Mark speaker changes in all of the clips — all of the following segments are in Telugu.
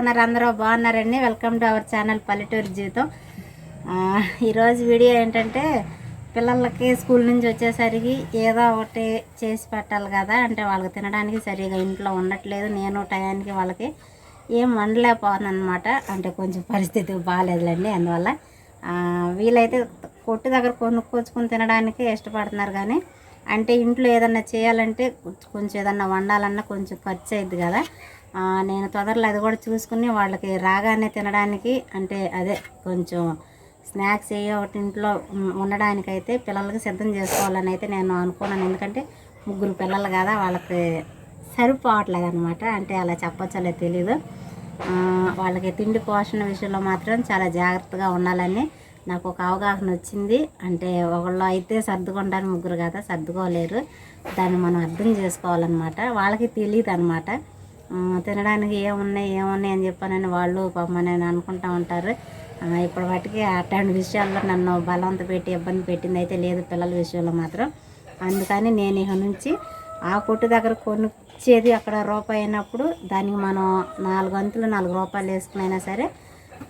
Speaker 1: ఉన్నారు అందరూ బాగున్నారండి. వెల్కమ్ టు అవర్ ఛానల్ పల్లెటూరు జీవితం. ఈరోజు వీడియో ఏంటంటే పిల్లలకి స్కూల్ నుంచి వచ్చేసరికి ఏదో ఒకటి చేసి పెట్టాలి కదా. అంటే వాళ్ళకి తినడానికి సరిగా ఇంట్లో ఉండట్లేదు. నేను టయానికి వాళ్ళకి ఏం వండలేకపోతుందనమాట అంటే కొంచెం పరిస్థితి బాగాలేదులేండి అందువల్ల. వీలైతే కొట్టు దగ్గర కొనుక్కొచ్చుకొని తినడానికి ఇష్టపడుతున్నారు కానీ అంటే ఇంట్లో ఏదన్నా చేయాలంటే కొంచెం ఏదన్నా వండాలన్నా కొంచెం ఖర్చు అయింది కదా. నేను తొందరలో అది కూడా చూసుకుని వాళ్ళకి రాగానే తినడానికి అంటే అదే కొంచెం స్నాక్స్ ఏ ఒకటి ఇంట్లో ఉండడానికైతే పిల్లలకి సిద్ధం చేసుకోవాలని అయితే నేను అనుకున్నాను. ఎందుకంటే ముగ్గురు పిల్లలు కదా వాళ్ళకి సరిపోవట్లేదు అనమాట అంటే అలా చెప్పచ్చలే తెలీదు. వాళ్ళకి తిండి పోషణ విషయంలో మాత్రం చాలా జాగ్రత్తగా ఉండాలని నాకు ఒక అవగాహన వచ్చింది. అంటే ఒకళ్ళు అయితే సర్దుకుంటారు ముగ్గురు కదా సర్దుకోలేరు. దాన్ని మనం అర్థం చేసుకోవాలన్నమాట. వాళ్ళకి తెలియదు అనమాట తినడానికి ఏమున్నాయి ఏమున్నాయి అని చెప్పానని వాళ్ళు పాప నేను అనుకుంటా ఉంటారు. ఆ, ఇప్పటి వాటికి అట్లాంటి విషయాల్లో నన్ను బలవంత పెట్టి ఇబ్బంది పెట్టింది అయితే లేదు పిల్లల విషయంలో మాత్రం. అందుకని నేను ఇక నుంచి ఆ కొట్టు దగ్గర కొనిచ్చేది అక్కడ రూపాయి అయినప్పుడు దానికి మనం నాలుగు అంతులు నాలుగు రూపాయలు వేసుకునైనా సరే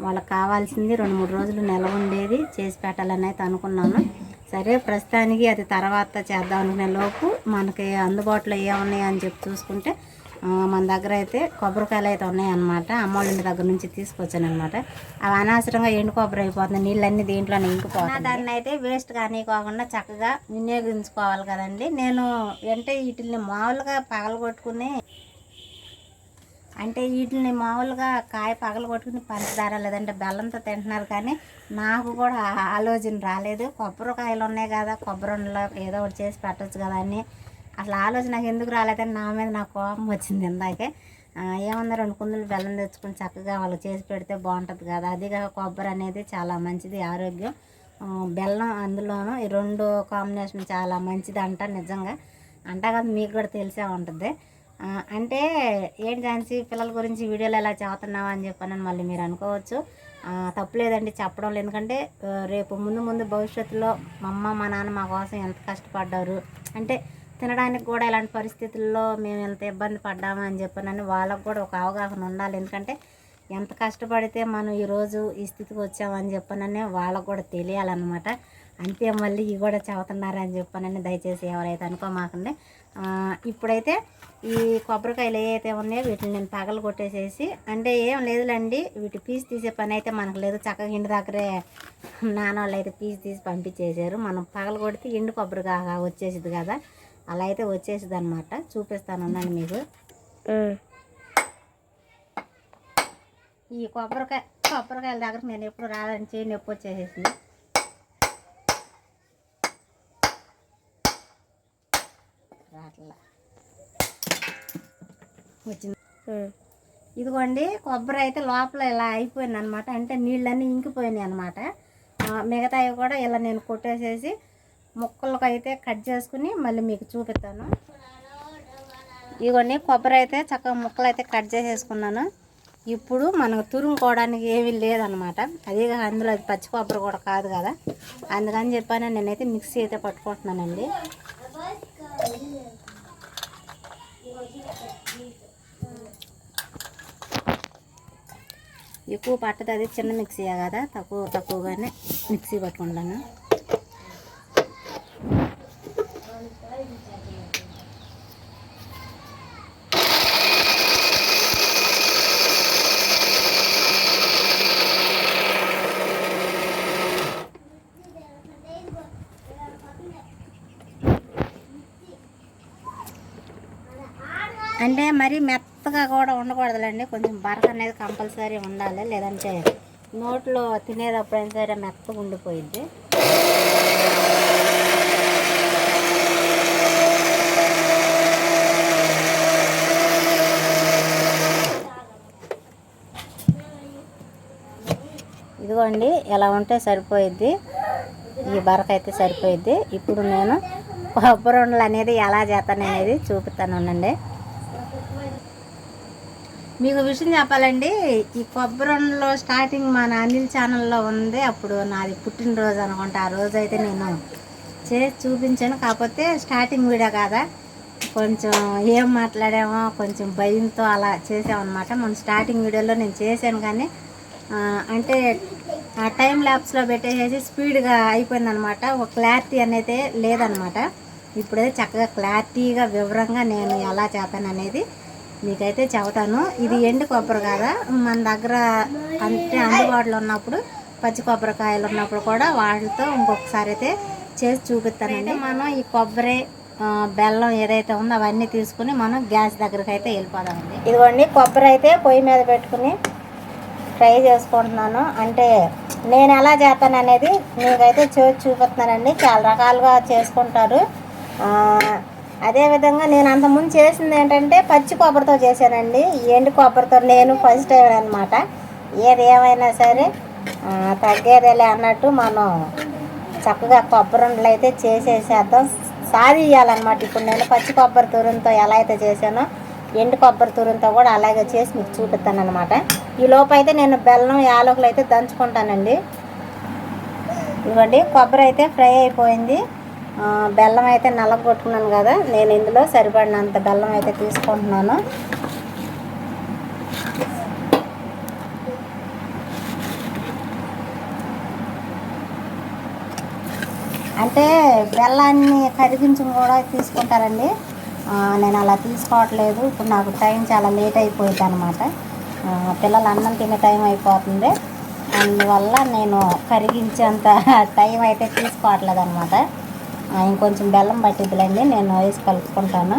Speaker 1: వాళ్ళకి కావాల్సింది రెండు మూడు రోజులు నిలవ ఉండేది చేసి పెట్టాలని అయితే అనుకున్నాను. సరే ప్రస్తుతానికి అది తర్వాత చేద్దాం అనుకునే లోపు మనకి అందుబాటులో ఏమున్నాయి అని చెప్పి చూసుకుంటే మన దగ్గర అయితే కొబ్బరికాయలు అయితే ఉన్నాయన్నమాట. అమ్మోళ్ళ ఇంటి దగ్గర నుంచి తీసుకొచ్చాను అనమాట అవి అనవసరంగా ఎండు కొబ్బరి అయిపోతుంది. నీళ్ళన్నీ దీంట్లోనే ఇంకిపోతుంది. దాన్ని అయితే వేస్ట్ కానీకోకుండా చక్కగా వినియోగించుకోవాలి కదండి. నేను అంటే వీటిని మామూలుగా పగలగొట్టుకుని అంటే వీటిని మామూలుగా కాయ పగల కొట్టుకుని పంచదార లేదంటే బెల్లంతో తింటున్నారు కానీ నాకు కూడా ఆలోచన రాలేదు. కొబ్బరికాయలు ఉన్నాయి కదా కొబ్బరి ఉండలో ఏదో ఒకటి చేసి పెట్టచ్చు కదా అని. అసలు ఆలోచన నాకు ఎందుకు రాలేదని నా మీద నాకు కోపం వచ్చింది ఇందాకే. ఆ, ఏమన్నా రెండు కుందులు బెల్లం తెచ్చుకుని చక్కగా వాళ్ళకి చేసి పెడితే బాగుంటుంది కదా. అదిగా కొబ్బరి అనేది చాలా మంచిది ఆరోగ్యం. బెల్లం అందులోనూ ఈ రెండు కాంబినేషన్ చాలా మంచిది అంట నిజంగా. అంటా కదా మీకు కూడా తెలిసే ఉంటుంది. అంటే ఏంటి ఝాన్సీ పిల్లల గురించి వీడియోలు ఎలా చదువుతున్నావా అని చెప్పానని మళ్ళీ మీరు అనుకోవచ్చు. తప్పులేదండి చెప్పడం లేదు. ఎందుకంటే రేపు ముందు ముందు భవిష్యత్తులో మా అమ్మ మా నాన్న మా కోసం ఎంత కష్టపడ్డారు. అంటే తినడానికి కూడా ఇలాంటి పరిస్థితుల్లో మేము ఎంత ఇబ్బంది పడ్డామా అని చెప్పానని వాళ్ళకు కూడా ఒక అవగాహన ఉండాలి. ఎందుకంటే ఎంత కష్టపడితే మనం ఈరోజు ఈ స్థితికి వచ్చామని చెప్పనని వాళ్ళకు కూడా తెలియాలన్నమాట. అంతే మళ్ళీ ఇవి కూడా చదువుతున్నారని చెప్పానని దయచేసి ఎవరైతే అనుకోమాకండి. ఇప్పుడైతే ఈ కొబ్బరికాయలు ఏవైతే ఉన్నాయో వీటిని నేను పగలు కొట్టేసేసి అంటే ఏం లేదులేండి వీటి పీస్ తీసే పని అయితే మనకు లేదు. చక్కగా ఇంటి దగ్గరే నాన్న వాళ్ళు అయితే పీస్ తీసి పంపించేశారు. మనం పగలు కొడితే ఎండు కొబ్బరికాయ వచ్చేసింది కదా. అలా అయితే వచ్చేసింది అనమాట చూపిస్తాను ఉండండి మీకు ఈ కొబ్బరికాయ కొబ్బరికాయల దగ్గర నేను ఎప్పుడు రాదని చేయి నొప్పి వచ్చేసేసింది. రాట్లా. వచ్చింది. ఇదిగోండి కొబ్బరి అయితే లోపల ఇలా అయిపోయింది అనమాట అంటే నీళ్ళన్నీ ఇంకిపోయినాయి అనమాట మిగతావి కూడా ఇలా నేను కొట్టేసేసి ముక్కలకు అయితే కట్ చేసుకుని మళ్ళీ మీకు చూపిస్తాను. ఇవన్నీ కొబ్బరి అయితే చక్కగా ముక్కలు అయితే కట్ చేసేసుకున్నాను. ఇప్పుడు మనకు తురుముకోవడానికి ఏమీ లేదనమాట అదే అందులో అది పచ్చి కొబ్బరి కూడా కాదు కదా. అందుకని చెప్పాను నేనైతే మిక్సీ అయితే పట్టుకుంటున్నానండి. ఎక్కువ పట్టదు అది చిన్న మిక్సీయే కదా తక్కువ తక్కువగానే మిక్సీ పట్టుకుంటాను. అంటే మరి మెత్తగా కూడా ఉండకూడదులేండి. కొంచెం బరక అనేది కంపల్సరీ ఉండాలి లేదంటే నోట్లో తినేటప్పుడైనా సరే మెత్తగా ఉండిపోయింది ఇదిగోండి ఎలా ఉంటే సరిపోయిద్ది. ఈ బరక అయితే సరిపోయిద్ది. ఇప్పుడు నేను కొబ్బరి ఉండలు అనేది ఎలా చేస్తాను అనేది చూపిస్తాను ఉండండి. మీకు విషయం చెప్పాలండి ఈ కొబ్బరిలో స్టార్టింగ్ మన అనిల్ ఛానల్లో ఉంది. అప్పుడు నాది పుట్టినరోజు అనుకుంటా. ఆ రోజు అయితే నేను చేసి చూపించాను. కాకపోతే స్టార్టింగ్ వీడియో కాదా? కొంచెం ఏం మాట్లాడామో కొంచెం భయంతో అలా చేసామన్నమాట. మన స్టార్టింగ్ వీడియోలో నేను చేశాను కానీ అంటే ఆ టైం ల్యాబ్స్లో పెట్టేసేసి స్పీడ్గా అయిపోయిందనమాట ఒక క్లారిటీ అనేది లేదనమాట ఇప్పుడైతే చక్కగా క్లారిటీగా వివరంగా నేను ఎలా చేస్తాను అనేది మీకైతే చెబుతాను. ఇది ఎండు కొబ్బరి కదా. మన దగ్గర అంటే అందుబాటులో ఉన్నప్పుడు పచ్చి కొబ్బరికాయలు ఉన్నప్పుడు కూడా వాటితో ఇంకొకసారి అయితే చేసి చూపిస్తానండి. మనం ఈ కొబ్బరి బెల్లం ఏదైతే ఉందో అవన్నీ తీసుకుని మనం గ్యాస్ దగ్గరికి అయితే వెళ్ళిపోదామండి. ఇదిగోండి కొబ్బరి అయితే పొయ్యి మీద పెట్టుకుని ఫ్రై చేసుకుంటున్నాను. అంటే నేను ఎలా చేస్తాను అనేది మీకైతే చేసి చూపిస్తున్నానండి. చాలా రకాలుగా చేసుకుంటారు. అదేవిధంగా నేను అంతకుముందు చేసింది ఏంటంటే పచ్చి కొబ్బరితో చేశానండి. ఎండు కొబ్బరితో నేను ఫస్ట్ టైం అనమాట ఏది ఏమైనా సరే తగ్గేదేలే అన్నట్టు మనం చక్కగా కొబ్బరి అయితే చేసేసేద్దాం. సాధియాలన్నమాట ఇప్పుడు నేను పచ్చి కొబ్బరి తురుంతో ఎలా అయితే చేశానో ఎండు కొబ్బరి తురుంతో కూడా అలాగే చేసి మీకు చూపిస్తాను అనమాట ఈ లోపు అయితే నేను బెల్లం యాలకులు అయితే దంచుకుంటానండి. ఇవ్వండి కొబ్బరి అయితే ఫ్రై అయిపోయింది. బెల్లం అయితే నలగొట్టుకున్నాను కదా నేను ఇందులో సరిపడినంత బెల్లం అయితే తీసుకుంటున్నాను. అంటే బెల్లాన్ని కరిగించి కూడా తీసుకుంటారండి. నేను అలా తీసుకోవట్లేదు. ఇప్పుడు నాకు టైం చాలా లేట్ అయిపోయింది అనమాట పిల్లలు అన్నం తినే టైం అయిపోతుంది. అందువల్ల నేను కరిగించేంత టైం అయితే తీసుకోవట్లేదు అనమాట ఇంకొంచెం బెల్లం పట్టిద్దులండి నేను వేసి కలుపుకుంటాను.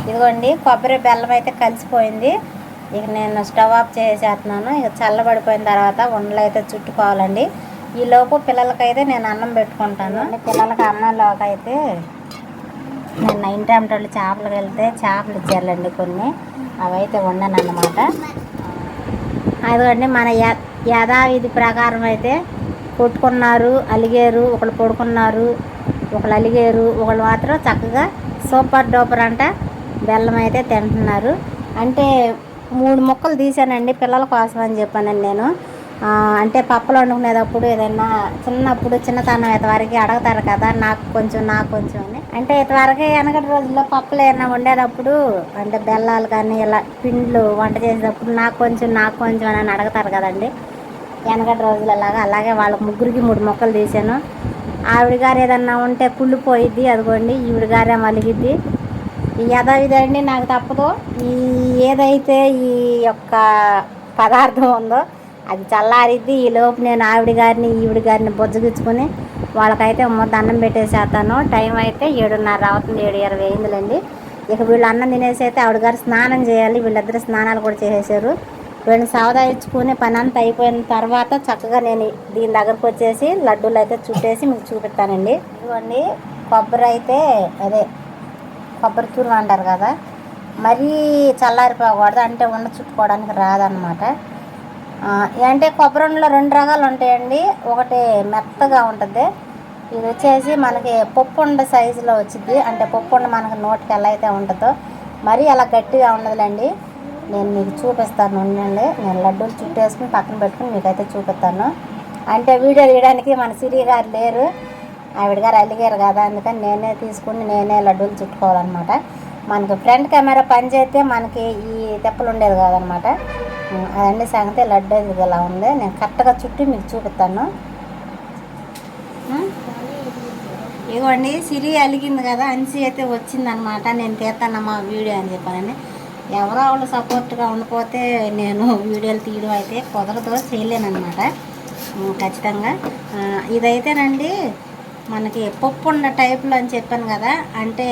Speaker 1: ఇదిగోండి కొబ్బరి బెల్లం అయితే కలిసిపోయింది. ఇక నేను స్టవ్ ఆఫ్ చేసేస్తున్నాను. ఇక చల్లబడిపోయిన తర్వాత ఉండలు అయితే చుట్టుకోవాలండి. ఈ లోపు పిల్లలకైతే నేను అన్నం పెట్టుకుంటాను. పిల్లలకి అన్నంలోకి అయితే నేను నైన్ టైంటోళ్ళు చేపలకు వెళ్తే చేపలు ఇచ్చారులేండి కొన్ని. అవైతే వండాను అన్నమాట అదిగోండి మన యథావిధి ప్రకారం అయితే కొట్టుకున్నారు అలిగారు ఒకళ్ళు పడుకున్నారు ఒకళ్ళు అలిగారు ఒకళ్ళు మాత్రం చక్కగా సూపర్ డూపర్ అంట బెల్లం అయితే తింటున్నారు. అంటే మూడు ముక్కలు తీసానండి పిల్లల కోసం అని చెప్పానండి నేను. అంటే పప్పులు వండుకునేటప్పుడు ఏదైనా చిన్నప్పుడు చిన్నతనం ఇంతవరకు అడగతారు కదా నాకు కొంచెం నాకు కొంచెం అని. అంటే ఇంతవరకు వెనకటి రోజుల్లో పప్పులు ఏమైనా వండేటప్పుడు అంటే బెల్లాలు కానీ ఇలా పిండ్లు వంట చేసేటప్పుడు నాకు కొంచెం నాకు కొంచెం అని అడుగుతారు కదండి. వెనకటి రోజులలాగా అలాగే. వాళ్ళ ముగ్గురికి మూడు మొక్కలు తీసాను ఆవిడ గారు ఏదన్నా ఉంటే కుళ్ళిపోయిద్ది అదిగోండి ఈవిడ గారే మలిగిద్ది ఈ యథావిధి నాకు తప్పదు. ఈ ఏదైతే ఈ యొక్క పదార్థం ఉందో అది చల్లారిద్ది. ఈ లోపు నేను ఆవిడ గారిని ఈవిడ గారిని బొజ్జగించుకొని వాళ్ళకైతే ముద్ద అన్నం పెట్టేసేస్తాను. టైం అయితే ఏడున్నర అవుతుంది ఏడు ఇరవై అయిందిలేండి. ఇక వీళ్ళు అన్నం తినేసి అయితే ఆవిడ గారు స్నానం చేయాలి. వీళ్ళిద్దరు స్నానాలు కూడా చేసేసారు వీళ్ళని సవదాయించుకుని పని అంతా అయిపోయిన తర్వాత చక్కగా నేను దీని దగ్గరకు వచ్చేసి లడ్డూలు అయితే చుట్టేసి మీకు చూపిస్తానండి ఇదిగోండి కొబ్బరి అయితే అదే కొబ్బరి తురుము అంటారు కదా మరీ చల్లారిపోకూడదు అంటే ఉండ చుట్టుకోవడానికి రాదనమాట అంటే కొబ్బరిలో రెండు రకాలు ఉంటాయండి. ఒకటి మెత్తగా ఉంటుంది ఇది వచ్చేసి మనకి పప్పు ఉండ సైజులో వచ్చింది అంటే పప్పు ఉండ మనకి నోటికి ఎలా అయితే ఉంటుందో మరీ అలా గట్టిగా ఉండదులేండి. నేను మీకు చూపిస్తాను ఉండండి. నేను లడ్డూలు చుట్టేసుకుని పక్కన పెట్టుకుని మీకైతే చూపిస్తాను. అంటే వీడియో తీయడానికి మన సిరి గారు లేరు. ఆవిడ గారు అలిగారు కదా అందుకని నేనే తీసుకుని నేనే లడ్డూలు చుట్టుకోవాలన్నమాట. మనకి ఫ్రంట్ కెమెరా పనిచేస్తే మనకి ఈ తెప్పలు ఉండేది కాదనమాట అదండి సంగతి. లడ్డు ఇలా ఉంది? నేను కరెక్ట్గా చుట్టి మీకు చూపిస్తాను. ఉం? ఇదిగోండి సిరి అలిగింది కదా అన్సి అయితే వచ్చిందనమాట నేను తీస్తానమ్మా వీడియో అని చెప్పానని ఎవరో వాళ్ళు సపోర్ట్గా ఉండిపోతే నేను వీడియోలు తీయడం అయితే కుదరదు చేయలేనమాట ఖచ్చితంగా. ఇదైతేనండి మనకి పప్పు ఉన్న టైప్లో అని చెప్పాను కదా అంటే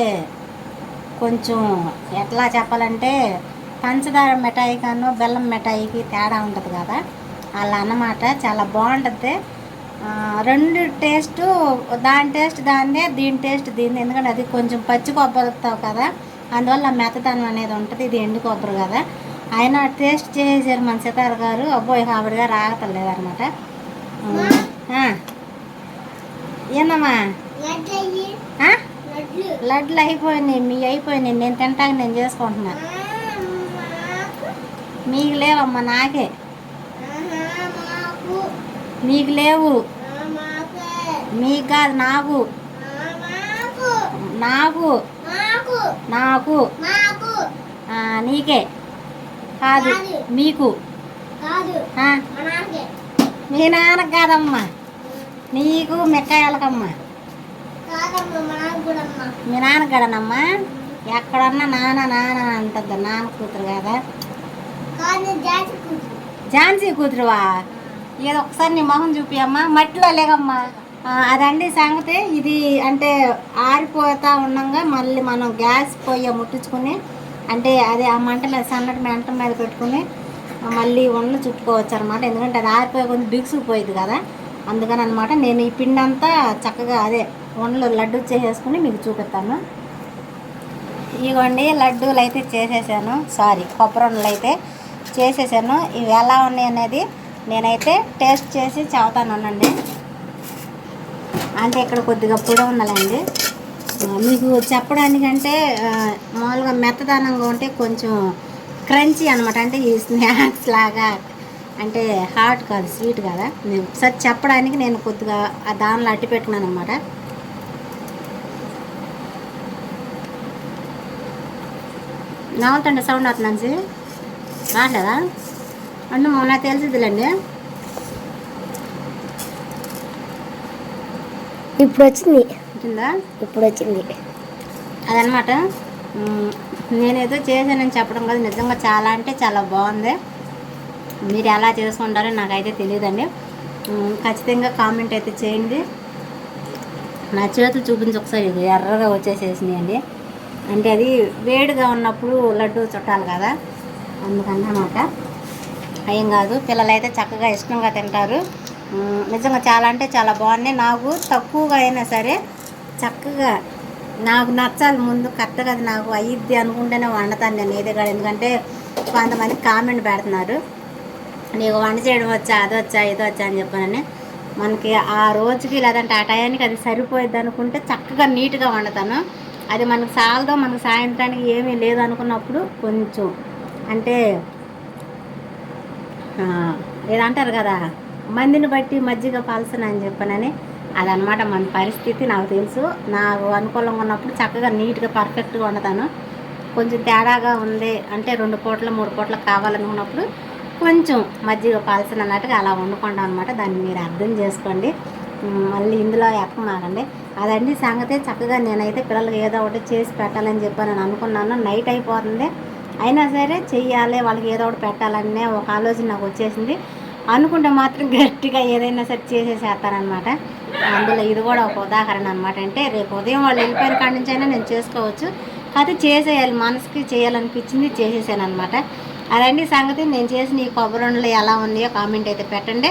Speaker 1: కొంచెం ఎట్లా చెప్పాలంటే పంచదార మిఠాయి కాను బెల్లం మిఠాయికి తేడా ఉంటుంది కదా. అలా అన్నమాట చాలా బాగుంటుంది. రెండు టేస్ట్ దాని టేస్ట్ దాన్నే దీని టేస్ట్ దీన్ని. ఎందుకంటే అది కొంచెం పచ్చి కొబ్బరితో కదా. అందువల్ల మెత్తదనం అనేది ఉంటుంది ఇది ఎండు కొబ్బరి కదా. ఆయన టేస్ట్ చేసేసారు మన సితార్ గారు అబ్బోయ్ ఆవిడ గారు ఆగతలేదనమాట. ఏందమ్మా? లడ్లు అయిపోయినాయి మీ అయిపోయినాయి నేను తింటాక నేను చేసుకుంటున్నా. మీకు లేవమ్మా నాకే. మీకు లేవు. మీకు కాదు నాకు. నాకు. నాకు. నీకే. కాదు. మీకు.
Speaker 2: మా నాన్నకు.
Speaker 1: కాదమ్మా. నీకు మెక్కాయాలకమ్మా.
Speaker 2: మా నాన్న కూడా అమ్మ
Speaker 1: మీ నాన్న గడనమ్మా ఎక్కడన్నా నాన్న నాన్న అంటద్దు. నాన్న కూతురు కదా? ఝాన్సీ కూతురువా? ఏదో ఒకసారి నీ మొహం చూపియమ్మా. మట్టిలో లేగమ్మా అదండి సంగతి. ఇది అంటే ఆరిపోతా ఉండగా మళ్ళీ మనం గ్యాస్ పొయ్యి ముట్టించుకుని అంటే అదే ఆ మంట మీద సన్నటి మంట మీద పెట్టుకుని మళ్ళీ వండలు చుట్టుకోవచ్చు అనమాట ఎందుకంటే అది ఆరిపోయే కొంచెం బిగుసుకుపోయింది కదా. అందుకని అనమాట నేను ఈ పిండి అంతా చక్కగా అదే వండలు లడ్డు చేసేసుకుని మీకు చూపిస్తాను. ఇగోండి లడ్డూలు అయితే చేసేసాను. సారీ కొబ్బరి ఉండలు అయితే చేసేసాను. ఇవి ఎలా ఉన్నాయి అనేది నేనైతే టేస్ట్ చేసి చెబుతానండి అంటే ఇక్కడ కొద్దిగా పొడి ఉండాలండి. మీకు చెప్పడానికంటే మామూలుగా మెత్తదనంగా ఉంటే కొంచెం క్రంచీ అనమాట అంటే ఈ స్నాక్స్ లాగా అంటే హాట్ కాదు స్వీట్ కదా. నేను ఒకసారి చెప్పడానికి నేను కొద్దిగా ఆ దానిలో అట్టి పెట్టుకున్నాను అనమాట నవ్వుతుంటే సౌండ్ అవుతుంది నుంచి రావట్లేదా అంటే మొన్న తెలిసిద్దిలేండి.
Speaker 2: ఇప్పుడు వచ్చింది
Speaker 1: వచ్చిందా
Speaker 2: ఇప్పుడు వచ్చింది
Speaker 1: అదనమాట నేనేదో చేశానని చెప్పడం కాదు నిజంగా చాలా అంటే చాలా బాగుంది. మీరు ఎలా చేసుకుంటారో నాకైతే తెలియదండి ఖచ్చితంగా కామెంట్ అయితే చేయండి. నా చేతులు చూపించి ఒకసారి ఇది ఎర్రగా వచ్చేసేసినాయండి. అంటే అది వేడిగా ఉన్నప్పుడు లడ్డు చుట్టాలి కదా అందుకని అన్నమాట. ఏం కాదు పిల్లలు అయితే చక్కగా ఇష్టంగా తింటారు. నిజంగా చాలా అంటే చాలా బాగున్నాయి. నాకు తక్కువగా అయినా సరే చక్కగా నాకు నచ్చాలి ముందు. కరెక్ట్గా అది నాకు అయ్యిద్ది అనుకుంటేనే వండుతాను నేను ఏదే కాదు. ఎందుకంటే కొంతమంది కామెంట్ పెడుతున్నారు. నీకు వంట చేయడం వచ్చా అది వచ్చా ఇది వచ్చా అని చెప్పానని. మనకి ఆ రోజుకి లేదంటే ఆ టయానికి అది సరిపోయిద్ది అనుకుంటే చక్కగా నీట్గా వండుతాను. అది మనకు సాలదో మనకు సాయంత్రానికి ఏమీ లేదు అనుకున్నప్పుడు కొంచెం అంటే ఏదంటారు కదా? మందిని బట్టి మజ్జిగ పాల్సిన అని చెప్పానని అదనమాట మన పరిస్థితి నాకు తెలుసు. నాకు అనుకూలంగా ఉన్నప్పుడు చక్కగా నీట్గా పర్ఫెక్ట్గా వండుతాను. కొంచెం తేడాగా ఉంది అంటే రెండు పూటలు మూడు పూటలు కావాలనుకున్నప్పుడు కొంచెం మజ్జిగ పాల్సిన అన్నట్టుగా అలా వండుకుంటాం అనమాట దాన్ని మీరు అర్థం చేసుకోండి. మళ్ళీ ఇందులో ఎక్కమాకండి అదండి సంగతే. చక్కగా నేనైతే పిల్లలకి ఏదో ఒకటి చేసి పెట్టాలని చెప్పి నేను అనుకున్నాను. నైట్ అయిపోతుంది. అయినా సరే చెయ్యాలి. వాళ్ళకి ఏదో ఒకటి పెట్టాలనే ఒక ఆలోచన నాకు వచ్చేసింది. అనుకుంటే మాత్రం గట్టిగా ఏదైనా సరే చేసేసేస్తారనమాట అందులో ఇది కూడా ఒక ఉదాహరణ అనమాట అంటే రేపు ఉదయం వాళ్ళు వెళ్ళిపోయిన కాడి నుంచి అయినా నేను చేసుకోవచ్చు. కాకపోతే చేసేయాలి మనసుకి చేయాలనిపించింది చేసేసాను అనమాట అదండి సంగతి. నేను చేసిన ఈ కొబ్బరి ఎలా ఉన్నాయో కామెంట్ అయితే పెట్టండి.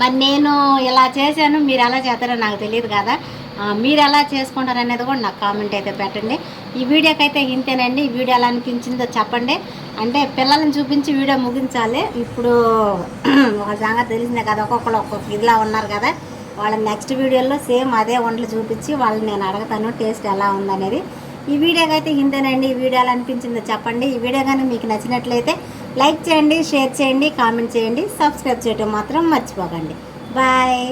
Speaker 1: మరి నేను ఇలా చేశాను మీరు ఎలా చేస్తారో నాకు తెలియదు కదా. మీరు ఎలా చేసుకుంటారు అనేది కూడా నాకు కామెంట్ అయితే పెట్టండి. ఈ వీడియోకి అయితే ఇంతేనండి. ఈ వీడియో ఎలా అనిపించిందో చెప్పండి. అంటే పిల్లల్ని చూపించి వీడియో ముగించాలి. ఇప్పుడు ఒక సంగతి తెలిసిందే కదా ఒక్కొక్కరు ఒక్కొక్క ఇదిలా ఉన్నారు కదా. వాళ్ళ నెక్స్ట్ వీడియోలో సేమ్ అదే వంటలు చూపించి వాళ్ళని నేను అడుగుతాను టేస్ట్ ఎలా ఉందనేది. ఈ వీడియోకి అయితే ఇంతేనండి. ఈ వీడియో ఎలా అనిపించిందో చెప్పండి. ఈ వీడియో కానీ మీకు నచ్చినట్లయితే లైక్ చేయండి షేర్ చేయండి కామెంట్ చేయండి సబ్స్క్రైబ్ చేయడం మాత్రం మర్చిపోకండి. బాయ్.